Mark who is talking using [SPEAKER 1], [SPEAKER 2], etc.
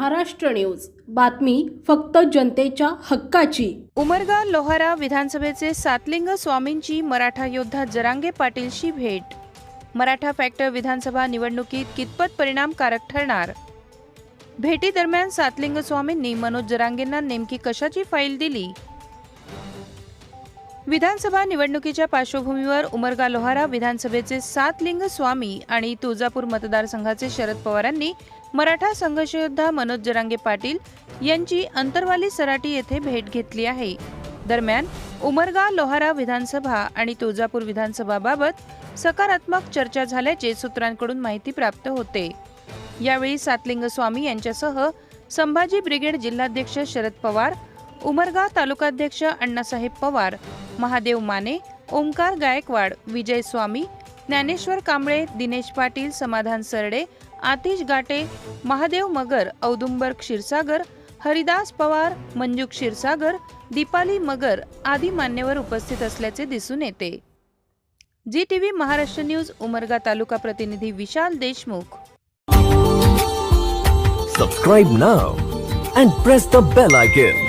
[SPEAKER 1] Maharashtra news. बातमी फक्त जनतेच्या हक्काची.
[SPEAKER 2] उमरगा लोहारा विधानसभेचे सातलिंग स्वामींची मराठा योद्धा जरांगे पाटीलशी भेट. मराठा फॅक्टर विधानसभा निवडणुकीत कितपत परिणामकारक ठरणार? भेटीदरम्यान सातलिंग स्वामींनी मनोज जरांगेंना नेमकी कशाची फाईल दिली? विधानसभा निवडणुकीच्या पार्श्वभूमीवर उमरगा लोहारा विधानसभेचे सातलिंग स्वामी आणि तुळजापूर मतदारसंघाचे शरद पवारांनी मराठा संघर्षयोद्धा मनोज जरांगे पाटील यांची अंतरवाली सराटी येथे भेट घेतली आहे. दरम्यान उमरगा लोहारा विधानसभा आणि तुळजापूर विधानसभाबाबत सकारात्मक चर्चा झाल्याचे सूत्रांकडून माहिती प्राप्त होते. यावेळी सातलिंग स्वामी यांच्यासह संभाजी ब्रिगेड जिल्हाध्यक्ष शरद पवार उमरगा तालुकाध्यक्ष अण्णासाहेब पवार महादेव माने ओमकार गायकवाड विजय स्वामी ज्ञानेश्वर कांबळे दिनेश पाटील समाधान सरडे आतिश गाटे महादेव मगर औदुंबर क्षीरसागर हरिदास पवार मंजू क्षीरसागर दीपाली मगर आदी मान्यवर उपस्थित असल्याचे दिसून येते. G T V Maharashtra news Umarga taluka प्रतिनिधी Vishal Deshmukh.
[SPEAKER 3] Subscribe now and press the bell icon